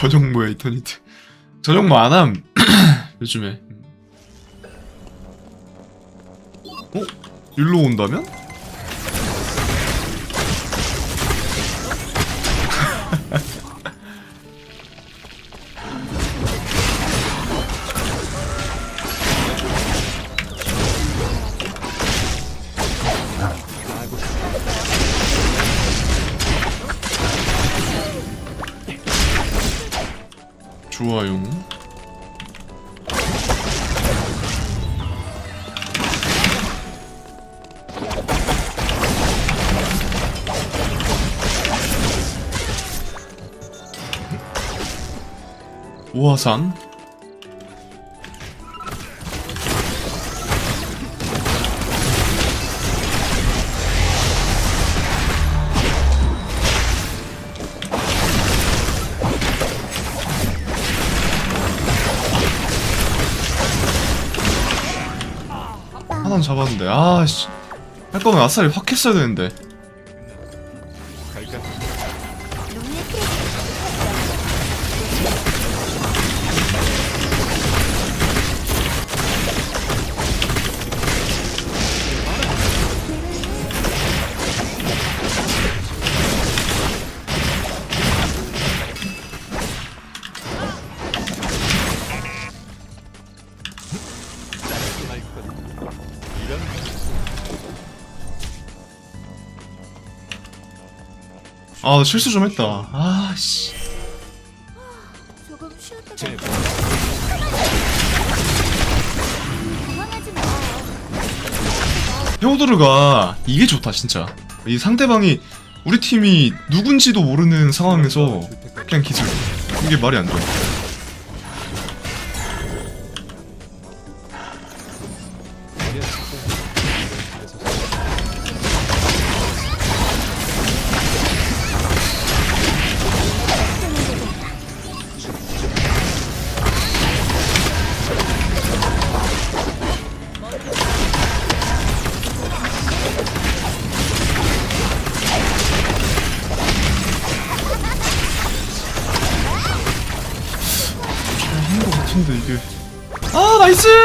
전용 뭐야 이터니트 전용 뭐 안함 요즘에 어? 일로 온다면? 좋아요. 우화산 하나는 잡았는데. 아씨. 할 거면 아싸리 확 했어야 되는데 아나 실수 좀 했다. 아씨. 조금 쉬었다 가 당황하지 마. 헤오드르가 이게 좋다 진짜. 이 상대방이 우리 팀이 누군지도 모르는 상황에서 그냥 기술 이게 말이 안 돼. 아 나이스!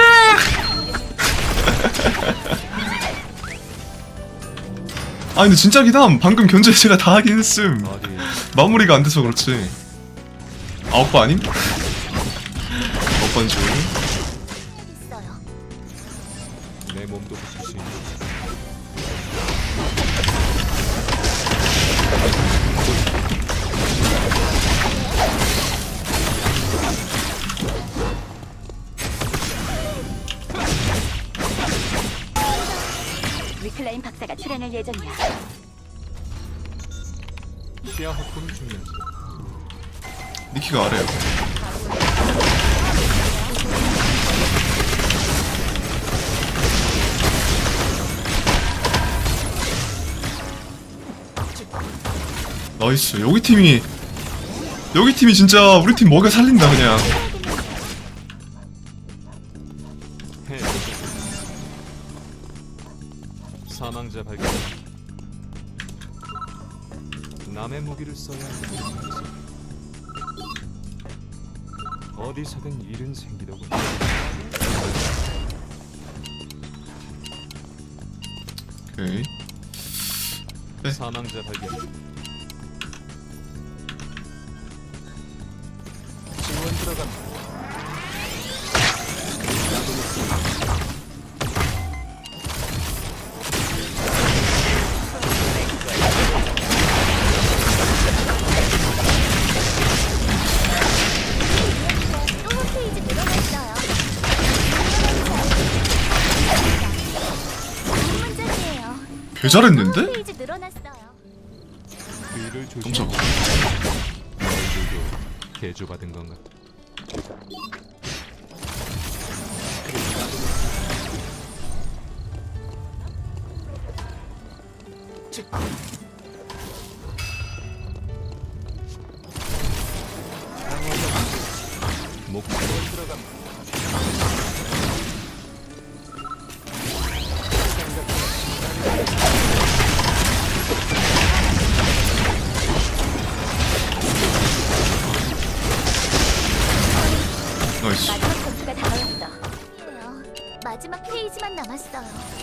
아 근데 진짜 기담 방금 견제 제가 다 하긴 했음. 마무리가 안 돼서 그렇지. 아홉 번 아님? 아홉 번중 확보는 중요하지. 니키가 아래요 나이스. 여기 팀이 여기 팀이 진짜 우리 팀 먹여 살린다 그냥 남의 무기를 써야 하는 어디서든 일은 생기더군. 오케이 네. 사망자 발견. 개 잘했는데? 홈페이지 늘어났어요. 귀를 조심. 깜짝 너희들도 개조 받은 건가? 목표 들어간다. 페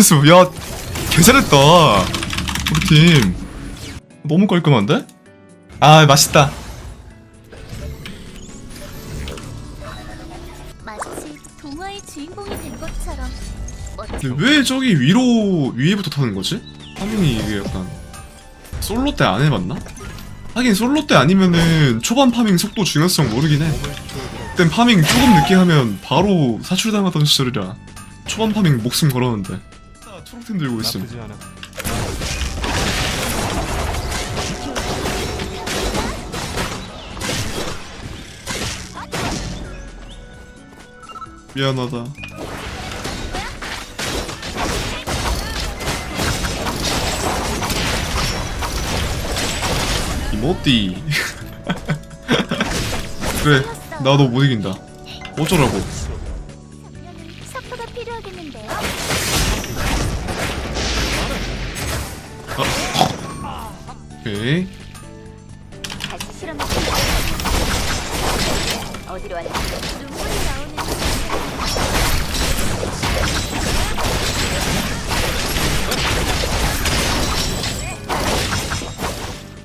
커치스, 야, 개 잘했다. 우리 팀. 너무 깔끔한데? 아, 맛있다. 마치 동화의 주인공이 된 것처럼 멋진 근데 왜 저기 위로, 위에부터 타는 거지? 파밍이 이게 약간. 솔로 때 안 해봤나? 하긴 솔로 때 아니면은 초반 파밍 속도 중요성 모르긴 해. 그땐 파밍 조금 늦게 하면 바로 사출당하던 시절이라 초반 파밍 목숨 걸었는데. 아, 초록팀 들고 있음. 나쁘지 않아. 미안하다. 이모띠. 그래, 나도 못 이긴다. 어쩌라고. 사포가 필요하겠는데요. 오케이. 다시 실험해 어디로 왔지? 눈물이 나오는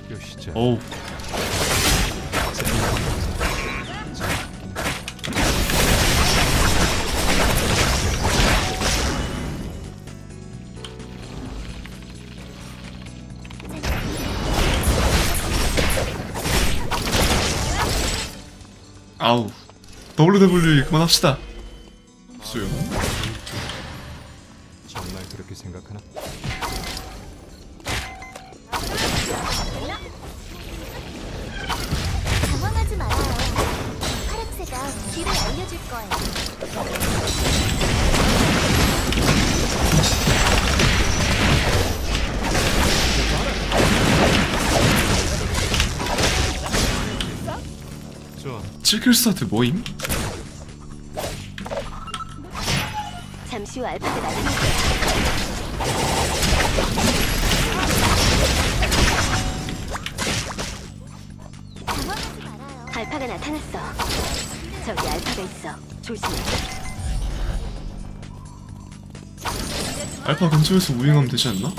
요시자. 어우. 아우. WWE 그만합시다. 수요. 정말 그렇게 생각하나? 당황하지 말아요. 파랑새가 길을 알려줄 거예요. 좋아. 7킬 스타트 뭐임? 잠시 후. 당황하지 말아요. 알파가 나타났어. 저기 알파가 있어. 조심해. 알파 근처에서 우잉하면 되지 않나?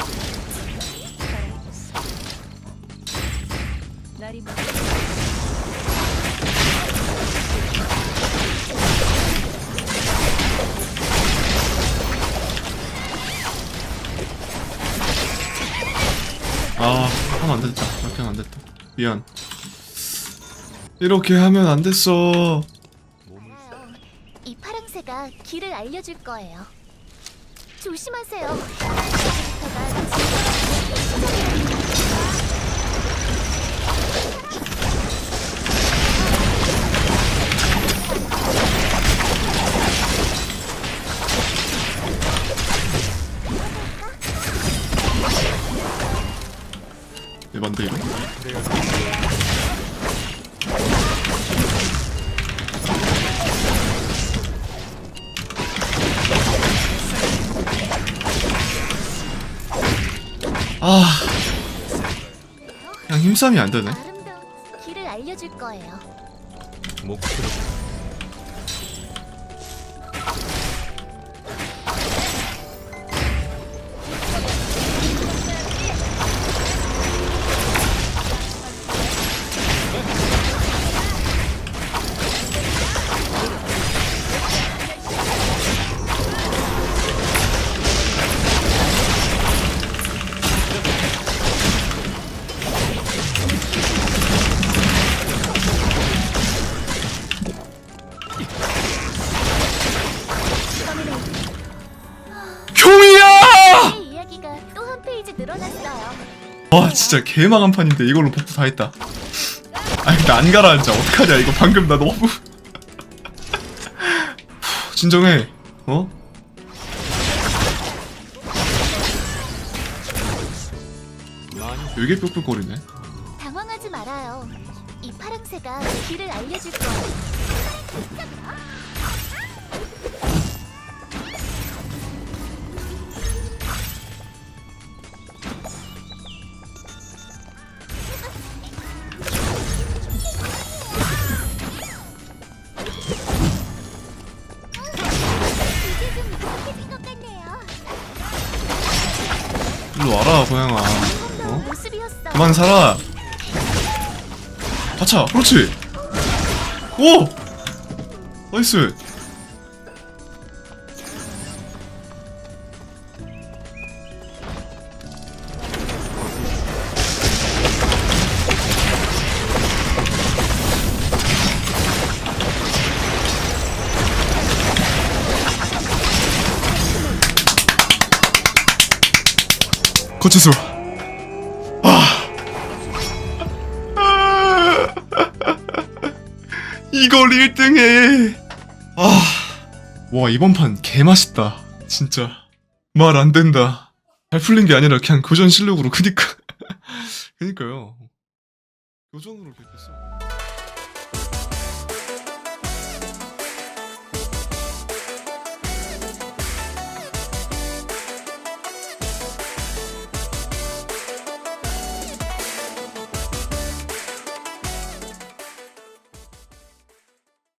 이렇게 하면 안 됐다. 미안. 이렇게 하면 안 됐어. 이 파랑새가 길을 알려줄 거예요. 조심하세요. 에반데 이거? 아, 그냥 힘싸움이 안 되네. 아름다운 길을 알려줄 거예요. 목표로 진짜 개망한 판인데 이걸로 복구 다 했다. 아니, 근데 안 가라앉아. 어떡하냐, 이거 방금 나 너무. 진정해 어? 많이 되게 뾱뾱거리네 당황하지 말아요. 이 파랑새가 길을 알려줄 거예요. 방금 어? 모습이었어. 그만 살아. 다쳐. 그렇지. 오! 나이스 거치수 이걸 1등해. 아. 와, 이번 판 개맛있다. 진짜. 말 안 된다. 잘 풀린 게 아니라 그냥 교전 실력으로, 그니까. 그니까요. 교전으로 했어.